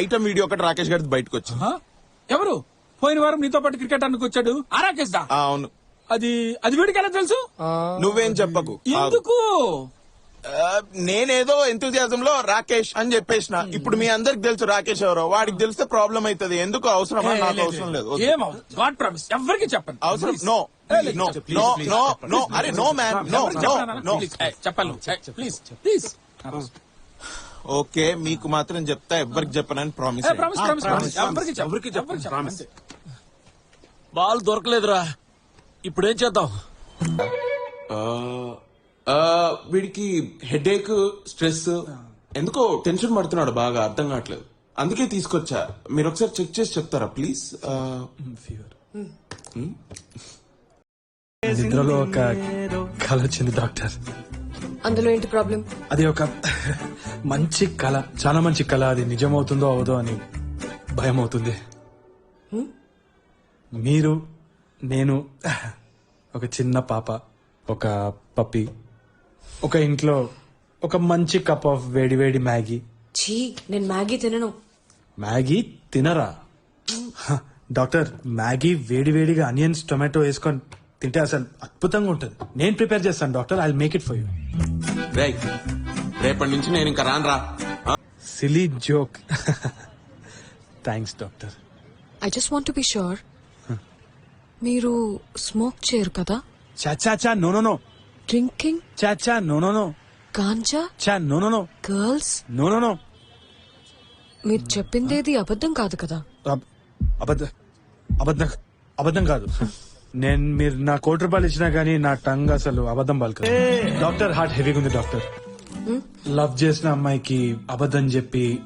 Item video ఒకటి రాకేష్ గారి బయటకు వచ్చింది ఆ? ఎవరు? పోయిన వారం నీతో పాటు క్రికెట్ ఆడడానికి వచ్చాడు. ఆరాకేష్ దా? ఆ, అవును. అది అది వీడికి ఎలా తెలుసు? నువ్వేం చెప్పకు. ఆగు. ఎందుకు? ఆ, నేనేదో ఎంతజాజం లో రాకేష్ అని చెప్పేసిన. ఇప్పుడు మీ అందరికి తెలుసు రాకేష్ ఎవరో. వాడికి తెలిస్తే ప్రాబ్లం అవుతుంది ఎందుకు అవసరమా? నాకు అవసరం లేదు. వద్దు. ఏం గాడ్ ప్రామిస్ ఎవరికి చెప్పండి అవసరం? No no no no no అరే నో మ్యాన్ నో నో చెప్పనా? నో చెప్పాలి ప్లీజ్ ప్లీజ్ ఓకే మీకు మాత్రం చెప్తా ఎవరికి చెప్పనని ప్రామిస్ ప్రామిస్ ప్రామిస్ ప్రామిస్ ఎవరికి చెప్పు, ఎవరికి చెప్పండి బాల్ దొరకలేదురా. ఇప్పుడేం చేద్దాం? వీడికి హెడేక్ స్ట్రెస్ ఎందుకో టెన్షన్ పడుతున్నాడు బాగా అర్థం కావట్లేదు. అందుకే తీసుకొచ్చా. మీరు ఒకసారి చెక్ చేసి చెప్తారా ప్లీజ్? నిద్రలో ఒక కళ వచ్చింది డాక్టర్. అందులో ఏంటి ప్రాబ్లం? అది ఒక మంచి కళ. చాలా మంచి కళ. అది నిజమవుతుందో అవదో అని భయం అవుతుంది మీరు నేను ఒక చిన్న పాప ఒక పప్పి ఒక ఇంట్లో ఒక మంచి కప్ ఆఫ్ వేడి వేడి మ్యాగీ. ఛీ నేను మ్యాగీ తినను. మ్యాగీ తినరా? డాక్టర్ మ్యాగీ వేడి వేడిగా అనియన్స్ టొమాటో వేసుకొని తింటే అసలు అద్భుతంగా ఉంటుంది. నేను ప్రిపేర్ చేస్తాను doctor. I make it for you రేపటి నుంచి నేను ఇంకా రాను రా silly joke thanks doctor. I just want be sure మీరు స్మోక్ చేయరు కదా? చా చా నో నో నో డ్రింకింగ్ చా చా నో నో నో గాంజా చా no no no girls no no no మీరు చెప్పిందేది అబద్ధం కాదు కదా? అబద్ధ అబద్ధం అబద్ధం కాదు. నేను మీరు నా కోటి రూపాయలు ఇచ్చినా గానీ నా టంగ్ అసలు అబద్ధం పలకదు. డాక్టర్ హార్ట్ హెవీగా ఉంది డాక్టర్. లవ్ చేసిన అమ్మాయికి అబద్ధం చెప్పి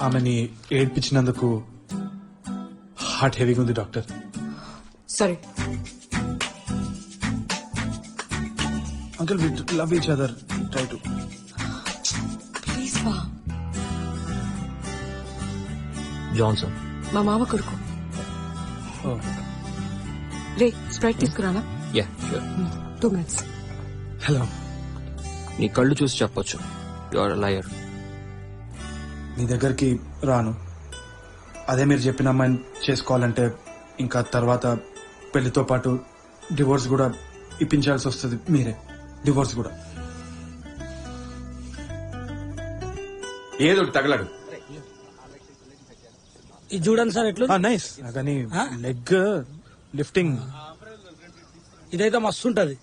ఆమెని ఏడ్పించినందుకు హార్ట్ హెవీగా ఉంది డాక్టర్. సరే. Uncle we love each other try to please Johnson. మా మామ కొడుకు. రే స్ప్రైట్ తీసుకురానా? Yeah sure two minutes hello నీ కళ్ళు చూసి చెప్పొచ్చు. యువర్ లయర్ మీ దగ్గరికి రాను. అదే మీరు చెప్పిన అమ్మాయిని చేసుకోవాలంటే ఇంకా తర్వాత పెళ్ళితో పాటు డివోర్స్ కూడా ఇప్పించాల్సి వస్తుంది మీరే. డివోర్స్ కూడా. ఏదో తగలడు. ఇది చూడండి సార్ ఎట్లు నైస్ కానీ లెగ్ లిఫ్టింగ్. ఇదైతే మస్తు ఉంటది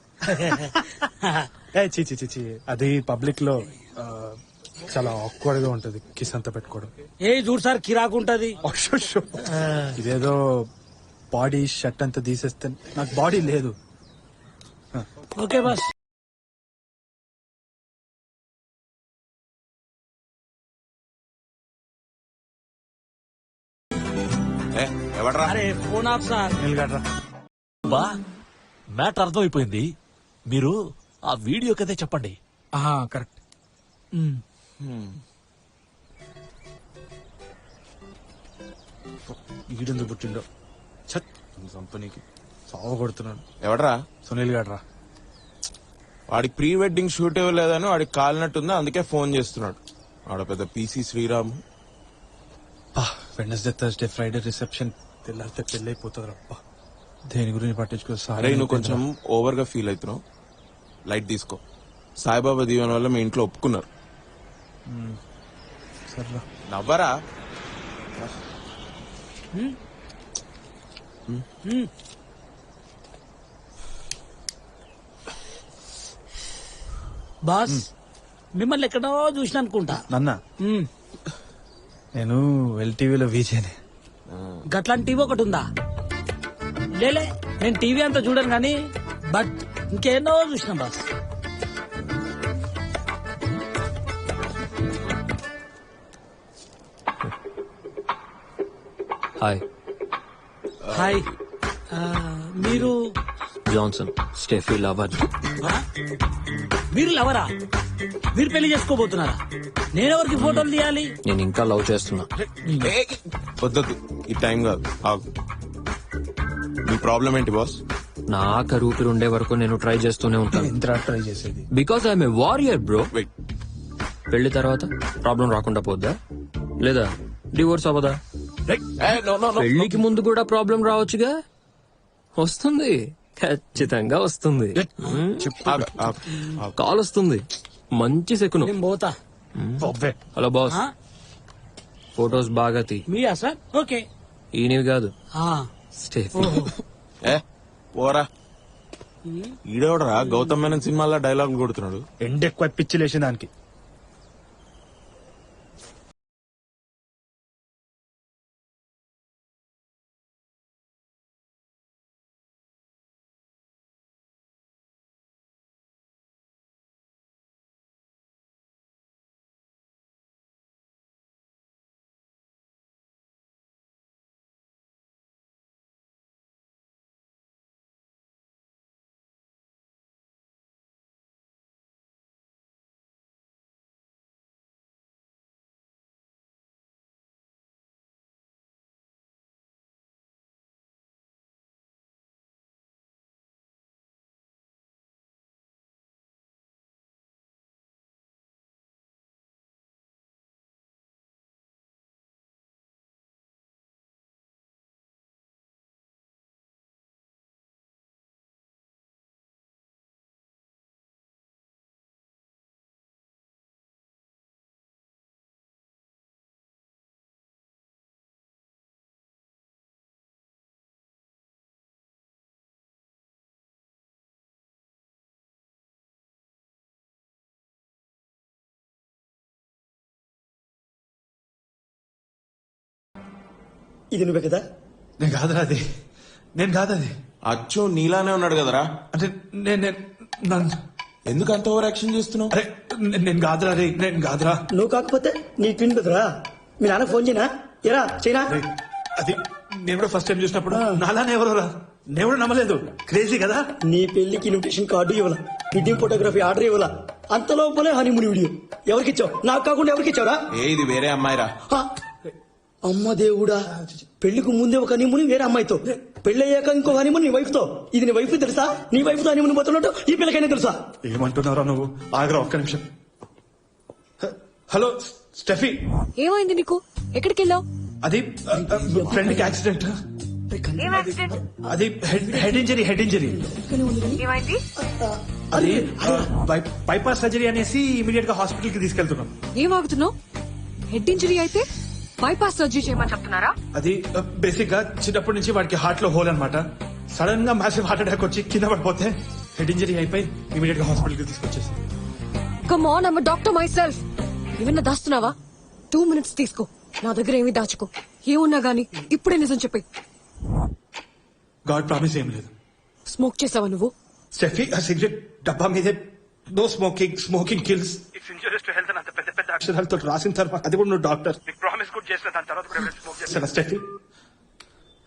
ఏ చి చి చి చి అది పబ్లిక్లో ఆ, చాలా ఆక్వర్డ్గా ఉంటది కిస్ అంతా పెట్టుకోవడం. ఏ చూడు సార్ కిరాకు ఉంటది. అశ్శో. ఇదేదో బాడీ షర్ట్ అంతా తీసేస్తే నాకు బాడీ లేదు. ఓకే బస్. ఎవడ్రా? అరే ఫోన్ ఆఫ్ సార్. నిలగడ్రా బా మ్యాటర్ అర్థమైపోయింది. మీరు ఆ వీడియో కదే చెప్పండి. కరెక్ట్. ఈడెందుకు పుట్టిండో? ఛత్ కంపెనీకి సావ కొడుతున్నాడు. ఎవడ్రా? సునీల్ గడ్రా. వాడికి ప్రీ వెడ్డింగ్ షూట్ ఇవ్వలేదని వాడికి కాలినట్టుంది అందుకే ఫోన్ చేస్తున్నాడు. వాడ పెద్ద PC Sriram. Wednesday Thursday Friday reception తెల్లారితే పెళ్ళి అయిపోతుంది రప్ప దేని గురించి పట్టించుకో అరే నువ్వు కొంచెం ఓవర్గా ఫీల్ అవుతున్నావు లైట్ తీసుకో. సాయిబాబా దీవెన వల్ల మీ ఇంట్లో ఒప్పుకున్నారు. సర్రా. నవ్వరా? బాస్ మిమ్మల్ని ఎక్కడో చూసిన అనుకుంటా నన్న. మ్మ్. నేను ఎల్టీవీలో వీజేనే. గట్లాంటి టీవీ ఒకటి ఉందా లేలే నేను టీవీ అంతా చూడను కానీ బట్ ఇంకేనో చూసిన బాస్. హాయ్. హాయ్. మీరు జాన్సన్ స్టెఫీ లవర్? మీరు లవరా? మీరు పెళ్ళి చేసుకోబోతున్నారా? నేనెవరికి ఫోటోలు తీయాలి? నేను ఇంకా లవ్ చేస్తున్నా. వద్దొద్దు. ఈ టైం కాదు. ఆగు. మీ ప్రాబ్లం ఏంటి బాస్? నా ఆఖరి ఊపిరి ఉండే వరకు నేను ట్రై చేస్తూనే ఉంటాను. ఎంత ట్రై చేసేది. Because I'm a warrior bro wait పెళ్ళి తర్వాత ప్రాబ్లం రాకుండా పోద్దా? లేదా డివోర్స్ అవ్వదా. పెళ్ళికి ముందు కూడా ప్రాబ్లం రావచ్చుగా? వస్తుంది. ఖచ్చితంగా వస్తుంది. కాల్ వస్తుంది. మంచి సెకును. నేను పోతా. అబ్బే. Hello boss? ఫొటోస్ బాగా తీ. మీయా సార్? ఓకే. ఈయనవి కాదు. పోరా. ఈడేవడరా? గౌతమ్ మేనన్ సినిమాల్లో డైలాగ్ కొడుతున్నాడు. ఎండ ఎక్కువ పిచ్చి లేచిన దానికి ఇది నువ్వే కదా? నేను కాదురా అది. నేను కాదు అది. అచ్చో నీలానే ఉన్నాడు కదరా? అంటే నేను నేను నన్ను. ఎందుకు అంత ఓవర్ యాక్షన్ చేస్తున్నావు? అరే నే- నేను కాదురా రే నేను కాదురా. నువ్వు కాకపోతే నీ ట్విన్ బెదరా మీ నాన్న ఫోన్ చేయనా? ఎరా చేయనా? రే, అది నేను కూడా ఫస్ట్ టైం చూసినప్పుడు నాలానే ఎవరు రా. నేను కూడా నమ్మలేదు. క్రేజీ కదా? నీ పెళ్ళికి ఇన్విటేషన్ కార్డు ఇవ్వాల? వెడ్డింగ్ ఫోటోగ్రఫీ ఆర్డర్ ఇవ్వాల? అంత లోపలే హనీమూన్ వీడియో ఎవరికి ఇచ్చావు? నాకు కాకుండా ఎవరికి ఇచ్చావురా? ఏ ఇది వేరే అమ్మాయిరా. హా? అమ్మ దేవుడా పెళ్ళికి ముందే ఒక హనీమూన్ వేరే అమ్మాయితో. పెళ్ళి అయ్యాక ఇంకో హనీమూన్ నీ వైఫ్తో ఇది నీ వైఫ్ తెలుసా? నీ వైఫ్తో హనీమూన్ పోతున్నట్టు ఈ పిల్లకైనా తెలుసా? ఏమంటున్నారా నువ్వు? ఆగరా ఒక్క నిమిషం. Hello Steffi. ఏమైంది నీకు? ఎక్కడికి వెళ్ళావు అది ఫ్రెండ్కి యాక్సిడెంట్. అది head head injury head injury. అది బై- బైపాస్ సర్జరీ అనేసి ఇమీడియట్గా హాస్పిటల్కి తీసుకెళ్తున్నాం. ఏం ఆగుతున్నావు? హెడ్ ఇంజరీ అయితే? బైపాస్ సర్జరీ చేయమని చెప్తున్నారా? అది బేసిక్గా చిన్నప్పటి నుంచి వాడికి హార్ట్లో హోల్ అనమాట సడన్గా మ్యాసివ్ హార్ట్ అటాక్ వచ్చి కింద పడిపోతే హెడ్ ఇంజరీ అయిపోయి ఇమీడియట్గా హాస్పిటల్కి తీసుకొచ్చేసి. కమ్ ఆన్ అమ్మ డాక్టర్ మై సెల్ఫ్ ఏమన్నా దాస్తున్నావా? టూ మినిట్స్ తీసుకో. నా దగ్గర ఏమీ దాచుకో. ఏమున్నా గానీ ఇప్పుడే నిజం చెప్పి గాడ్ ప్రామిస్ ఏం లేదు. స్మోక్ చేసావా నువ్వు? స్టెఫీ ఆ సిగరెట్ డబ్బా మీదే no smoking smoking kills it's injurious to health అక్షరాలతో రాసిన తర్వాత అది కూడా నువ్వు డాక్టర్. ప్రామిస్ కూడా చేసిన దాని తర్వాత